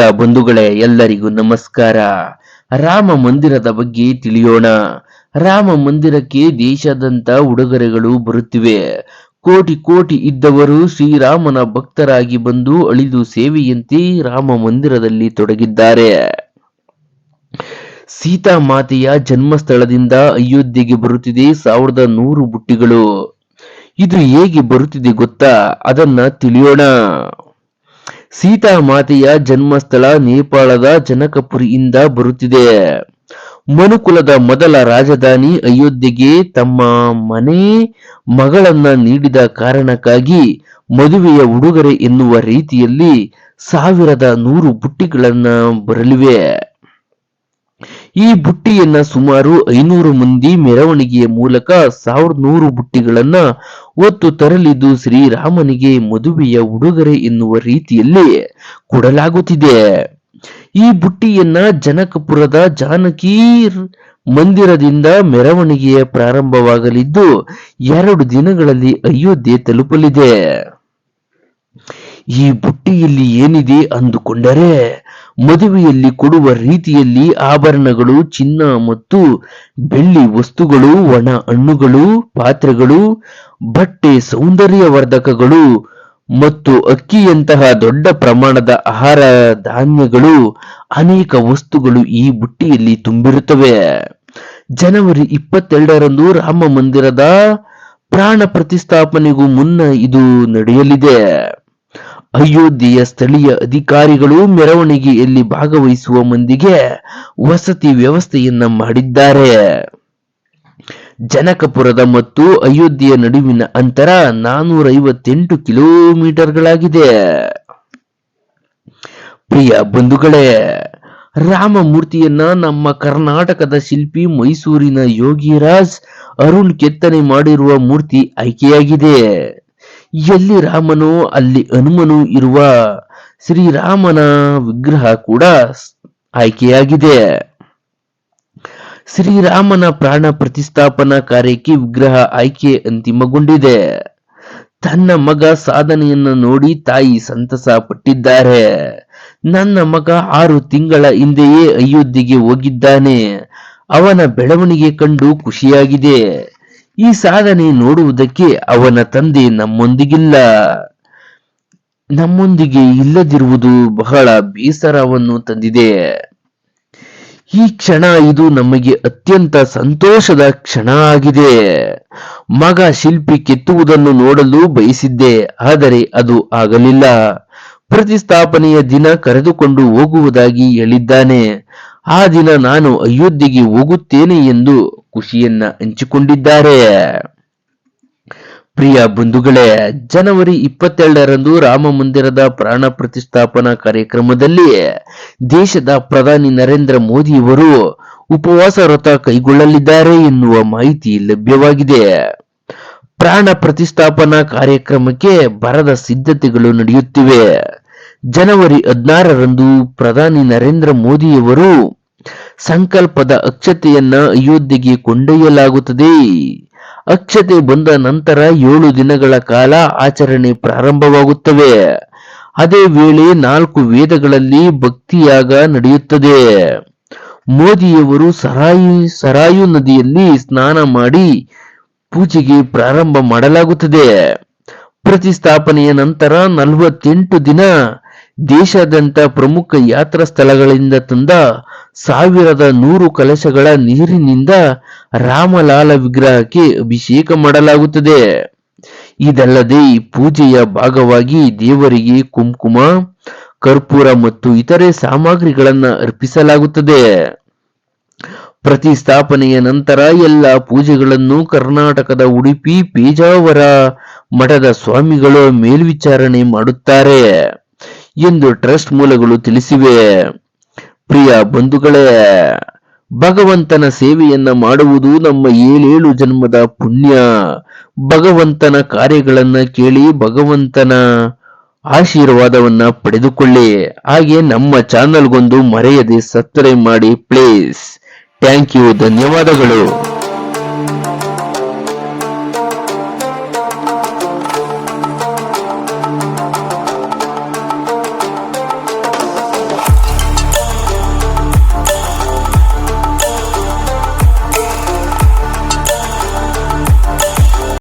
ಬಂಧುಗಳೇ, ಎಲ್ಲರಿಗೂ ನಮಸ್ಕಾರ. ರಾಮ ಮಂದಿರದ ಬಗ್ಗೆ ತಿಳಿಯೋಣ. ರಾಮ ಮಂದಿರಕ್ಕೆ ದೇಶಾದ್ಯಂತ ಉಡುಗೊರೆಗಳು ಬರುತ್ತಿವೆ. ಕೋಟಿ ಕೋಟಿ ಇದ್ದವರು ಶ್ರೀರಾಮನ ಭಕ್ತರಾಗಿ ಬಂದು ಅಳಿದು ಸೇವೆಯಂತೆ ರಾಮ ಮಂದಿರದಲ್ಲಿ ತೊಡಗಿದ್ದಾರೆ. ಸೀತಾ ಮಾತೆಯ ಜನ್ಮಸ್ಥಳದಿಂದ ಅಯೋಧ್ಯೆಗೆ ಬರುತ್ತಿದೆ ಸಾವಿರದ ನೂರು ಬುಟ್ಟಿಗಳು. ಇದು ಹೇಗೆ ಬರುತ್ತಿದೆ ಗೊತ್ತಾ? ಅದನ್ನ ತಿಳಿಯೋಣ. ಸೀತಾ ಮಾತೆಯ ಜನ್ಮಸ್ಥಳ ನೇಪಾಳದ ಜನಕಪುರಿಯಿಂದ ಬರುತ್ತಿದೆ. ಮನುಕುಲದ ಮೊದಲ ರಾಜಧಾನಿ ಅಯೋಧ್ಯೆಗೆ ತಮ್ಮ ಮನೆ, ಮಗಳನ್ನ ನೀಡಿದ ಕಾರಣಕ್ಕಾಗಿ ಮದುವೆಯ ಉಡುಗೊರೆ ಎನ್ನುವ ರೀತಿಯಲ್ಲಿ ಸಾವಿರದ ನೂರು ಬುಟ್ಟಿಗಳನ್ನ ಬರಲಿವೆ. ಈ ಬುಟ್ಟಿಯನ್ನ ಸುಮಾರು ಐನೂರು ಮಂದಿ ಮೆರವಣಿಗೆಯ ಮೂಲಕ ಸಾವಿರದ ನೂರು ಬುಟ್ಟಿಗಳನ್ನ ಹೊತ್ತು ತರಲಿದ್ದು ಶ್ರೀರಾಮನಿಗೆ ಮದುವೆಯ ಉಡುಗೊರೆ ಎನ್ನುವ ರೀತಿಯಲ್ಲಿ ಕೊಡಲಾಗುತ್ತಿದೆ. ಈ ಬುಟ್ಟಿಯನ್ನ ಜನಕಪುರದ ಜಾನಕಿ ಮಂದಿರದಿಂದ ಮೆರವಣಿಗೆಯ ಪ್ರಾರಂಭವಾಗಲಿದ್ದು ಎರಡು ದಿನಗಳಲ್ಲಿ ಅಯೋಧ್ಯೆ ತಲುಪಲಿದೆ. ಈ ಬುಟ್ಟಿಯಲ್ಲಿ ಏನಿದೆ ಅಂದುಕೊಂಡರೆ ಮದುವೆಯಲ್ಲಿ ಕೊಡುವ ರೀತಿಯಲ್ಲಿ ಆಭರಣಗಳು, ಚಿನ್ನ ಮತ್ತು ಬೆಳ್ಳಿ ವಸ್ತುಗಳು, ಒಣ ಹಣ್ಣುಗಳು, ಪಾತ್ರೆಗಳು, ಬಟ್ಟೆ ಸೌಂದರ್ಯವರ್ಧಕಗಳು ಮತ್ತು ಅಕ್ಕಿಯಂತಹ ದೊಡ್ಡ ಪ್ರಮಾಣದ ಆಹಾರ ಧಾನ್ಯಗಳು ಅನೇಕ ವಸ್ತುಗಳು ಈ ಬುಟ್ಟಿಯಲ್ಲಿ ತುಂಬಿರುತ್ತವೆ. ಜನವರಿ ಇಪ್ಪತ್ತೆರಡರಂದು ರಾಮ ಮಂದಿರದ ಪ್ರಾಣ ಪ್ರತಿಷ್ಠಾಪನೆಗೂ ಮುನ್ನ ಇದು ನಡೆಯಲಿದೆ. ಅಯೋಧ್ಯೆಯ ಸ್ಥಳೀಯ ಅಧಿಕಾರಿಗಳು ಮೆರವಣಿಗೆಯಲ್ಲಿ ಭಾಗವಹಿಸುವ ಮಂದಿಗೆ ವಸತಿ ವ್ಯವಸ್ಥೆಯನ್ನ ಮಾಡಿದ್ದಾರೆ. ಜನಕಪುರದ ಮತ್ತು ಅಯೋಧ್ಯೆಯ ನಡುವಿನ ಅಂತರ ನಾನೂರ ಐವತ್ತೆಂಟು ಕಿಲೋಮೀಟರ್ಗಳಾಗಿದೆ. ಪ್ರಿಯ ಬಂಧುಗಳೇ, ರಾಮಮೂರ್ತಿಯನ್ನ ನಮ್ಮ ಕರ್ನಾಟಕದ ಶಿಲ್ಪಿ ಮೈಸೂರಿನ ಯೋಗಿರಾಜ್ ಅರುಣ್ ಕೆತ್ತನೆ ಮಾಡಿರುವ ಮೂರ್ತಿ ಆಯ್ಕೆಯಾಗಿದೆ. ಎಲ್ಲಿ ರಾಮನು, ಅಲ್ಲಿ ಹನುಮನು ಇರುವ ಶ್ರೀರಾಮನ ವಿಗ್ರಹ ಕೂಡ ಆಯ್ಕೆಯಾಗಿದೆ. ಶ್ರೀರಾಮನ ಪ್ರಾಣ ಪ್ರತಿಷ್ಠಾಪನಾ ಕಾರ್ಯಕ್ಕೆ ವಿಗ್ರಹ ಆಯ್ಕೆ ಅಂತಿಮಗೊಂಡಿದೆ. ತನ್ನ ಮಗ ಸಾಧನೆಯನ್ನು ನೋಡಿ ತಾಯಿ ಸಂತಸ ಪಟ್ಟಿದ್ದಾರೆ. ನನ್ನ ಮಗ ಆರು ತಿಂಗಳ ಹಿಂದೆಯೇ ಅಯೋಧ್ಯೆಗೆ ಹೋಗಿದ್ದಾನೆ. ಅವನ ಬೆಳವಣಿಗೆ ಕಂಡು ಖುಷಿಯಾಗಿದೆ. ಈ ಸಾಧನೆ ನೋಡುವುದಕ್ಕೆ ಅವನ ತಂದೆ ನಮ್ಮೊಂದಿಗಿಲ್ಲ. ನಮ್ಮೊಂದಿಗೆ ಇಲ್ಲದಿರುವುದು ಬಹಳ ಬೇಸರವನ್ನು ತಂದಿದೆ. ಈ ಕ್ಷಣ ಇದು ನಮಗೆ ಅತ್ಯಂತ ಸಂತೋಷದ ಕ್ಷಣ ಆಗಿದೆ. ಮಗ ಶಿಲ್ಪಿ ಕೆತ್ತುವುದನ್ನು ನೋಡಲು ಬಯಸಿದ್ದೆ, ಆದರೆ ಅದು ಆಗಲಿಲ್ಲ. ಪ್ರತಿಸ್ಥಾಪನೆಯ ದಿನ ಕರೆದುಕೊಂಡು ಹೋಗುವುದಾಗಿ ಹೇಳಿದ್ದಾನೆ. ಆ ದಿನ ನಾನು ಅಯೋಧ್ಯೆಗೆ ಹೋಗುತ್ತೇನೆ ಎಂದು ಖುಷಿಯನ್ನ ಹಂಚಿಕೊಂಡಿದ್ದಾರೆ. ಪ್ರಿಯ ಬಂಧುಗಳೇ, ಜನವರಿ ಇಪ್ಪತ್ತೆರಡರಂದು ರಾಮ ಮಂದಿರದ ಪ್ರಾಣ ಪ್ರತಿಷ್ಠಾಪನಾ ಕಾರ್ಯಕ್ರಮದಲ್ಲಿ ದೇಶದ ಪ್ರಧಾನಿ ನರೇಂದ್ರ ಮೋದಿಯವರು ಉಪವಾಸ ವ್ರತ ಕೈಗೊಳ್ಳಲಿದ್ದಾರೆ ಎನ್ನುವ ಮಾಹಿತಿ ಲಭ್ಯವಾಗಿದೆ. ಪ್ರಾಣ ಪ್ರತಿಷ್ಠಾಪನಾ ಕಾರ್ಯಕ್ರಮಕ್ಕೆ ಬರದ ಸಿದ್ಧತೆಗಳು ನಡೆಯುತ್ತಿವೆ. ಜನವರಿ ಹದಿನಾರರಂದು ಪ್ರಧಾನಿ ನರೇಂದ್ರ ಮೋದಿಯವರು ಸಂಕಲ್ಪದ ಅಕ್ಷತೆಯನ್ನ ಅಯೋಧ್ಯೆಗೆ ಕೊಂಡೊಯ್ಯಲಾಗುತ್ತದೆ. ಅಕ್ಷತೆ ಬಂದ ನಂತರ ಏಳು ದಿನಗಳ ಕಾಲ ಆಚರಣೆ ಪ್ರಾರಂಭವಾಗುತ್ತವೆ. ಅದೇ ವೇಳೆ ನಾಲ್ಕು ವೇದಗಳಲ್ಲಿ ಭಕ್ತಿಯಾಗ ನಡೆಯುತ್ತದೆ. ಮೋದಿಯವರು ಸರಾಯು ಸರಾಯು ನದಿಯಲ್ಲಿ ಸ್ನಾನ ಮಾಡಿ ಪೂಜೆಗೆ ಪ್ರಾರಂಭ ಮಾಡಲಾಗುತ್ತದೆ. ಪ್ರತಿಸ್ಥಾಪನೆಯ ನಂತರ ನಲವತ್ತೆಂಟು ದಿನ ದೇಶಾದ್ಯಂತ ಪ್ರಮುಖ ಯಾತ್ರಾ ಸ್ಥಳಗಳಿಂದ ತಂದ ಸಾವಿರದ ನೂರು ಕಲಶಗಳ ನೀರಿನಿಂದ ರಾಮಲಾಲ ವಿಗ್ರಹಕ್ಕೆ ಅಭಿಷೇಕ ಮಾಡಲಾಗುತ್ತದೆ. ಇದಲ್ಲದೆ ಈ ಪೂಜೆಯ ಭಾಗವಾಗಿ ದೇವರಿಗೆ ಕುಂಕುಮ, ಕರ್ಪೂರ ಮತ್ತು ಇತರೆ ಸಾಮಗ್ರಿಗಳನ್ನು ಅರ್ಪಿಸಲಾಗುತ್ತದೆ. ಪ್ರತಿಸ್ಥಾಪನೆಯ ನಂತರ ಎಲ್ಲ ಪೂಜೆಗಳನ್ನು ಕರ್ನಾಟಕದ ಉಡುಪಿ ಪೇಜಾವರ ಮಠದ ಸ್ವಾಮಿಗಳು ಮೇಲ್ವಿಚಾರಣೆ ಮಾಡುತ್ತಾರೆ. ಎಂದು ಟ್ರಸ್ಟ್ ಮೂಲಗಳು ತಿಳಿಸಿವೆ. ಪ್ರಿಯ ಬಂಧುಗಳೇ, ಭಗವಂತನ ಸೇವೆಯನ್ನ ಮಾಡುವುದು ನಮ್ಮ ಏಳೇಳು ಜನ್ಮದ ಪುಣ್ಯ. ಭಗವಂತನ ಕಾರ್ಯಗಳನ್ನ ಕೇಳಿ ಭಗವಂತನ ಆಶೀರ್ವಾದವನ್ನ ಪಡೆದುಕೊಳ್ಳಿ. ಹಾಗೆ ನಮ್ಮ ಚಾನಲ್ಗೊಂದು ಮರೆಯದೆ ಸಬ್ಸ್ಕ್ರೈಬ್ ಮಾಡಿ ಪ್ಲೀಸ್. ಥ್ಯಾಂಕ್ ಯು, ಧನ್ಯವಾದಗಳು.